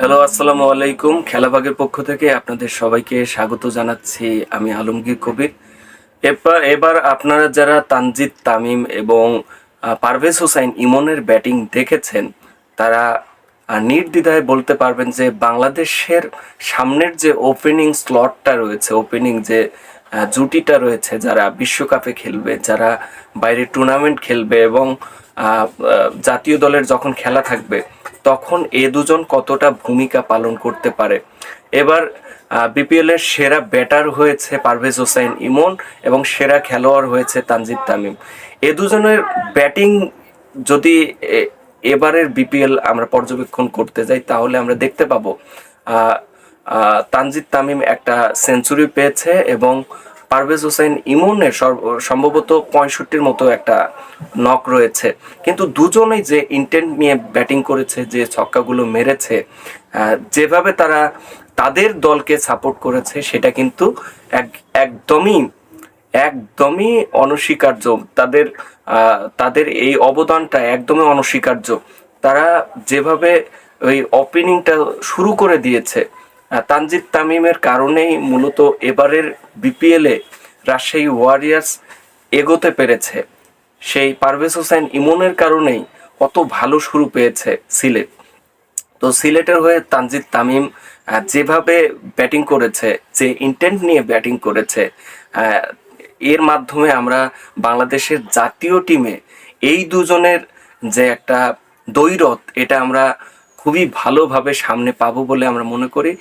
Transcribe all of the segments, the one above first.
Hello, আসসালামু আলাইকুম। খেলাবাগের পক্ষ থেকে আপনাদের সবাইকে স্বাগত জানাচ্ছি আমি আলমগীর কবির। এবার এবার আপনারা যারা তানজিদ তামিম এবং পারভেজ হোসাইন ইমনের ব্যাটিং দেখেছেন, তারা নির্দ্বিধায় বলতে পারবেন যে বাংলাদেশের সামনের যে ওপেনিং স্লটটা রয়েছে ওপেনিং যে জুটিটা রয়েছে, যারা বিশ্বকাপে খেলবে, যারা বাইরে টুর্নামেন্ট খেলবে এবং জাতীয় দলের যখন খেলা থাকবে তখন এ দুজন কতটা ভূমিকা পালন করতে পারে? এবার বিপিএল এর সেরা ব্যাটার হয়েছে পারভেজ হোসেন ইমন এবং সেরা খেলোয়াড় হয়েছে তানজিদ তামিম। এ দুজনের ব্যাটিং যদি এবারের বিপিএল আমরা পর্যবেক্ষণ করতে যাই, তাহলে আমরা দেখতে পাবো তানজিদ তামিম একটা সেঞ্চুরি পেয়েছে এবং পারভেজ হোসেন ইমনের সম্ভবত পঁয়ষট্টির মতো একটা নক রয়েছে। কিন্তু দুজনেই যে ইন্টেন্ট নিয়ে ব্যাটিং করেছে, যে ছক্কাগুলো মেরেছে যেভাবে তারা তাদের দলকে সাপোর্ট করেছে, সেটা কিন্তু এক- একদমই একদমই অনস্বীকার্য। তাদের তাদের এই অবদানটা একদমই অনস্বীকার্য। তারা যেভাবে ওই ওপেনিংটা শুরু করে দিয়েছে তানজিদ তামিমের কারণেই মূলত এবারের বিপিএলে রাজশাহী ওয়ারিয়ার্স এগোতে পেরেছে। সেই পারভেজ হোসেন ইমনের কারণেই অত ভালো শুরু পেয়েছে সিলেট। তো সিলেটের হয়ে তানজিদ তামিম যেভাবে ব্যাটিং করেছে, যে ইন্টেন্ট নিয়ে ব্যাটিং করেছে এর মাধ্যমে আমরা বাংলাদেশের জাতীয় টিমে এই দুজনের যে একটা দৈরত এটা আমরা খুবই ভালোভাবে সামনে পাবো বলে আমরা মনে করি।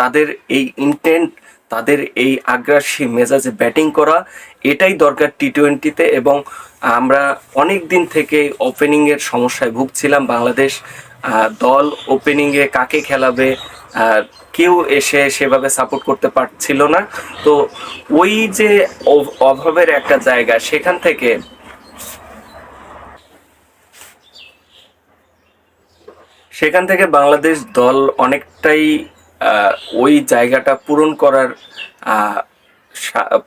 তাদের এই ইন্টেন্ট তাদের এই আগ্রাসী মেজাজে ব্যাটিং করা, এটাই দরকার টি টোয়েন্টিতে এবং আমরা অনেক দিন থেকে ওপেনিংয়ের সমস্যায় ভুগছিলাম। বাংলাদেশ দল ওপেনিংয়ে কাকে খেলাবে কেউ এসে সেভাবে সাপোর্ট করতে পারছিল না। তো ওই যে অভ- অভাবের একটা জায়গা, সেখান থেকে সেখান থেকে বাংলাদেশ দল অনেকটাই ওই জায়গাটা পূরণ করার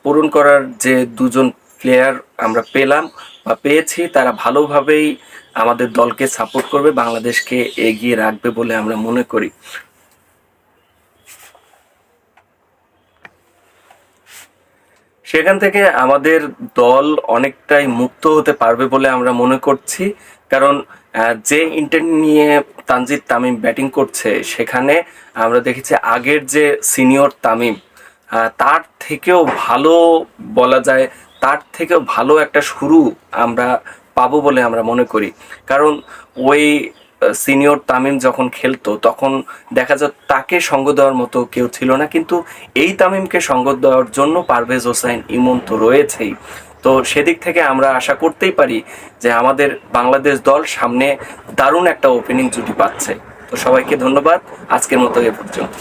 পূরণ করার যে দুজন প্লেয়ার আমরা পেলাম বা পেয়েছি, তারা ভালোভাবেই আমাদের দলকে সাপোর্ট করবে, বাংলাদেশকে এগিয়ে রাখবে বলে আমরা মনে করি। সেখান থেকে আমাদের দল অনেকটাই মুক্ত হতে পারবে বলে আমরা মনে করছি, কারণ যে ইন্টেন্ট নিয়ে তানজিদ তামিম ব্যাটিং করছে, সেখানে আমরা দেখেছি আগের যে সিনিয়র তামিম তার থেকেও ভালো বলা যায়, তার থেকেও ভালো একটা শুরু আমরা পাবো বলে আমরা মনে করি। কারণ ওই সিনিয়র তামিম যখন খেলতো, তখন দেখা যায় তাকে সঙ্গ দেওয়ার মতো কেউ ছিল না, কিন্তু এই তামিমকে সঙ্গ দেওয়ার জন্য পারভেজ হোসাইন ইমন তো রয়েছেই। তো সেদিক থেকে আমরা আশা করতেই পারি যে আমাদের বাংলাদেশ দল সামনে দারুণ একটা ওপেনিং জুটি পাচ্ছে। তো সবাইকে ধন্যবাদ। আজকের মতো এ পর্যন্ত।